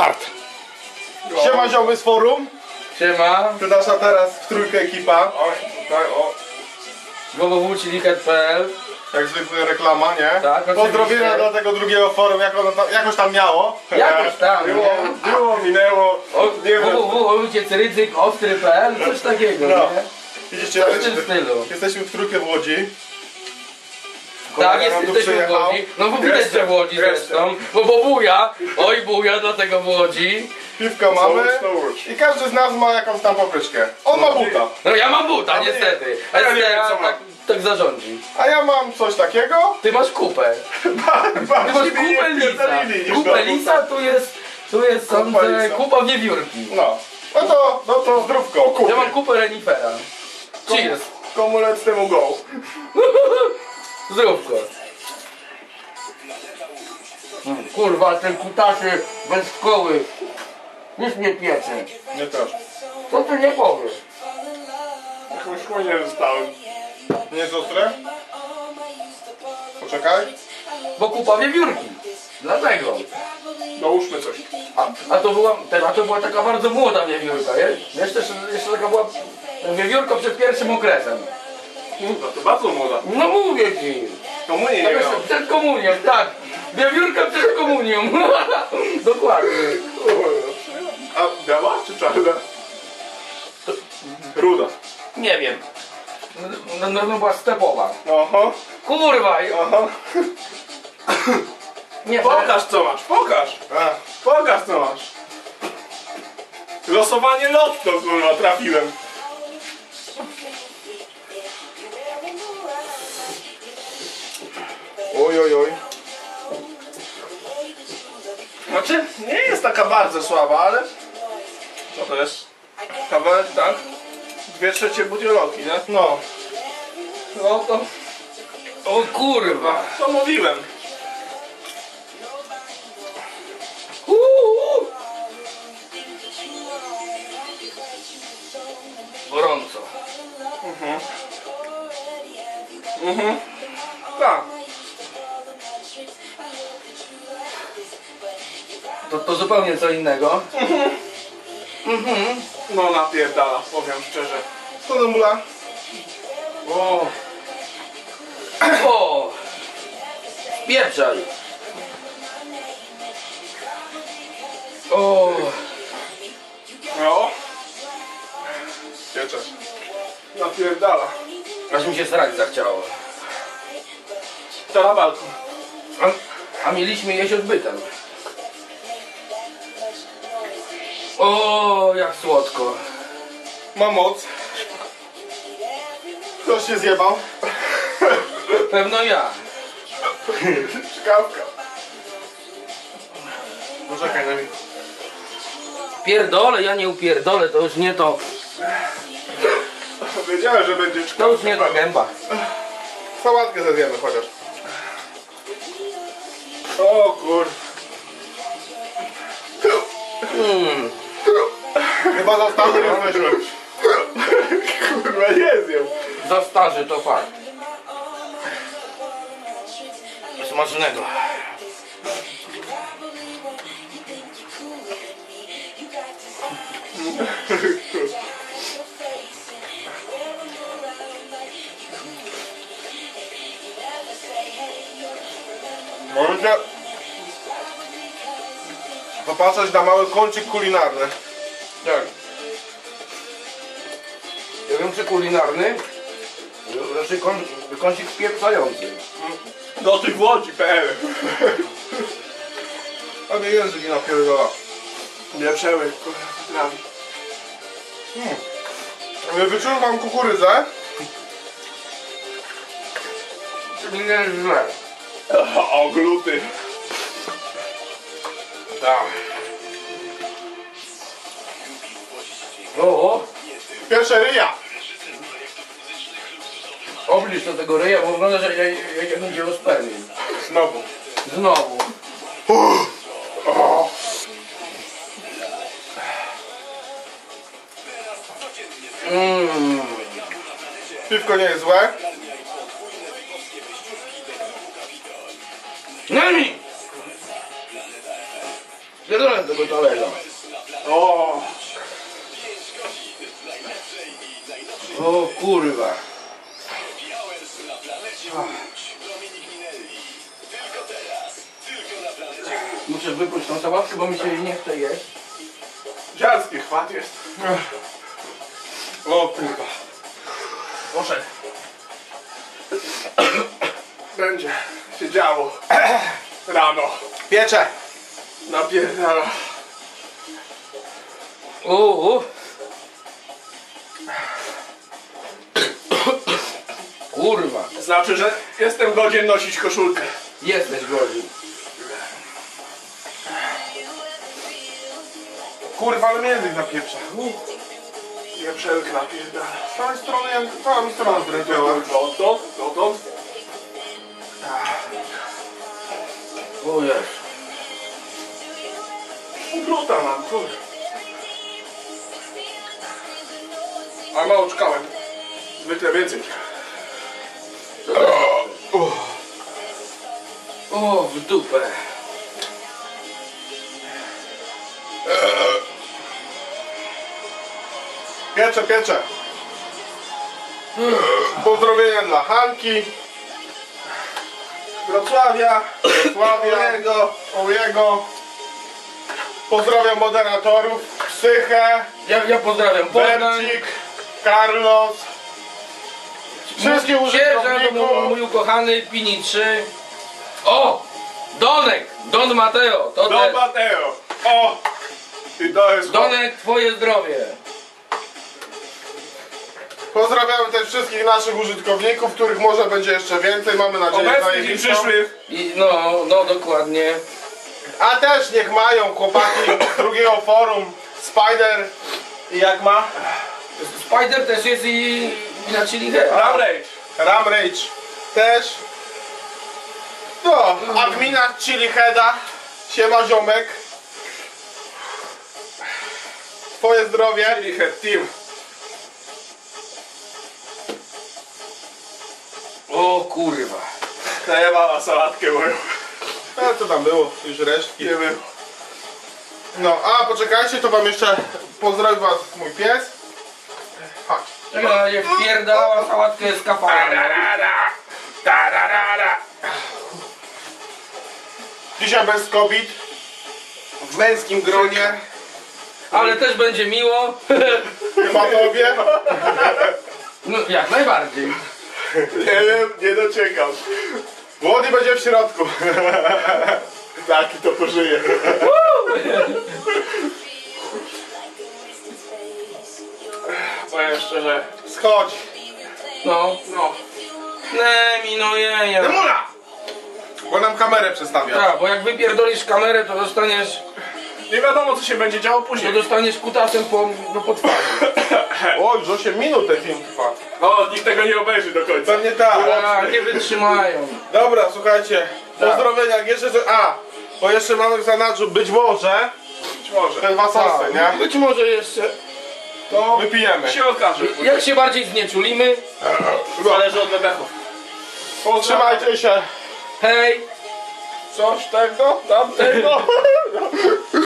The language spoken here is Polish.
Start! Siema ziomy z forum. Siema, To nasza teraz w trójkę ekipa. o, tutaj, o, www.chiliket.pl Jak zwykle reklama, nie? Tak, oczywiście. Pozdrowienia dla tego drugiego forum, jak ono tam, jakoś tam miało. Jakoś tam, Było, nie? było, minęło. O, Nie wiem. www.ojciecryzyk.ostry.pl Coś takiego, No. nie? Widzicie, Coś w tym stylu. jesteśmy w trójkę w Łodzi. Tak, jest, jesteśmy w. Łodzi. No bo widać, że w Łodzi zresztą. Bo, bo buja, oj buja, dlatego w Łodzi. Piwka mamy. I każdy z nas ma jakąś tam papryczkę. On ma buta. No ja mam buta, niestety. A Ja nie wiem, co mam. tak, tak zarządzi. A ja mam coś takiego. Ty masz kupę. Ty masz kupę lisa. Kupę lisa, tu jest, tu jest Kupa sądzę, lisa. kupa wiewiórki. No. No to, no to zdrówko. Ja mam kupę renifera. Cheers. Komu lec temu go. Mm, Kurwa, ten kutaszy bez szkoły. Nic nie piecze. Nie też. Co ty nie powiesz? Jakąś chłonię dostałem. Nie jest ostre? Poczekaj. Bo kupa wiewiórki. Dlatego. Dołóżmy coś. A, a, to była, te- a to była taka bardzo młoda wiewiórka, wiesz? Jeszcze, jeszcze taka była wiewiórka przed pierwszym okresem. No to bardzo młoda. No mówię ci. Komu nie Tak, miał. przed komunią, tak. Wiewiórka przed komunią. Dokładnie. A biała czy czarna? Ruda. Nie wiem. No, no, no była stepowa. Aha, Kurwa, aha. nie Pokaż co masz, pokaż! A, Pokaż co masz! Losowanie lotto, kurwa, trafiłem. Oj. Znaczy, nie jest taka bardzo słaba, ale... Co to jest? Kawałek, tak? Dwie trzecie budziologii, nie? No. No to... O kurwa. To mówiłem. Uuu. Gorąco. Tak. To, to zupełnie co innego. No napierdala, powiem szczerze. Co to mula? O. O. Pieprzaj. O. No, Piecze. napierdala. Aż mi się srać zachciało. To na balkon. A, a mieliśmy jeść odbytem. O, jak słodko. Ma moc. Ktoś się zjebał. Pewno ja. Czkawka. Poczekaj na mnie. Pierdolę, ja nie upierdolę, to już nie to. Wiedziałem, że będzie To czkawka. już nie ta gęba. Sałatkę zjemy chociaż. O kur... Mm. Chyba za stary jesteśmy. Kurwa, nie zjem. Za starzy to fakt. Smacznego. Możecie popatrzeć na mały kącik kulinarny. Ja wiem, czy kulinarny, raczej kąt, kącik spieprzający. Do tych Łodzi.pl A mnie język nie napierdala. Nie przełyk, kurwa. Nie wyczuwam kukurydzę. Czyli nie jest źle. O, gluty. Tak. O, Pierwsze ryja. Obliż do tego ryja, bo wygląda, że jak, jak, jak spermie. Znowu. Znowu. Mmm. Piwko nie jest złe. Nami! Pierdolę tego talerza. O, O kurwa. Muszę wypróć tą sałatkę, bo mi się nie chce jeść. dziarski chwat jest. O kurwa. Poszedł. Będzie się działo. Rano. Piecze. Napierdala. Uuu. Kurwa. Znaczy, że jestem godzien nosić koszulkę. Jesteś godzin. Kurwa, ale mnie język napieprza. Nie przelk napierdala. Z całej strony, cała mi strona zdrętwiała. Dotąd, dotąd. O jest. Ubruta mam, kurde. A mało czekałem. Zwykle więcej. O, w dupę. Piecze, piecze. Pozdrowienia dla Hanki, Wrocławia, Sławia, Jego, Ołego. Pozdrawiam moderatorów, Psychę, Ja, ja pozdrawiam. Bercik, Carlos. Wszystkich Sierżant użytkowników. mój ukochany Pini 3. O! Donek! Don Mateo! To Don te, Mateo. O! I to jest... Donek, twoje zdrowie. Pozdrawiamy też wszystkich naszych użytkowników, których może będzie jeszcze więcej, mamy nadzieję Obecnych i zajebistą. przyszłych. I, no, no dokładnie. A też niech mają chłopaki drugiego forum Spider i jak ma? Spider też jest i, i na Chili Head. Ramrage. Ram Rage też. No, admina Chili Heada. Siema ziomek. Twoje zdrowie. Head team. O kurwa. Zajebała sałatkę moją. A co tam było? Już resztki. Nie wiem. No, a poczekajcie, to wam jeszcze pozdrowi was mój pies. Chodź. Ja je wpierdała sałatkę z kafara. Tararara. Tararara. Dzisiaj bez kobiet. W męskim gronie. Ale też będzie miło. Chyba tobie. No jak najbardziej. Nie wiem, nie doczekam. Młody będzie w środku. Taki to pożyje. Powiem szczerze. Schodź. No. No. Ne mi no jeja. Demula! Bo nam kamerę przestawia. Tak, bo jak wypierdolisz kamerę, to dostaniesz, Nie wiadomo co się będzie działo to później. dostaniesz kutasem po, no, po twarzy. O, już 8 minut ten film trwa. No, nikt tego nie obejrzy do końca. Pewnie tak. A, nie wytrzymają. Dobra, słuchajcie. Pozdrowienia. Jeszcze. A, bo jeszcze mamy w zanadrzu być może Być może. ten wasosy, nie? Być może jeszcze. To wypijemy. Się okaże. Jak się bardziej znieczulimy, Zależy od bebechów. Trzymajcie się. hej! Coś tego, tamtego.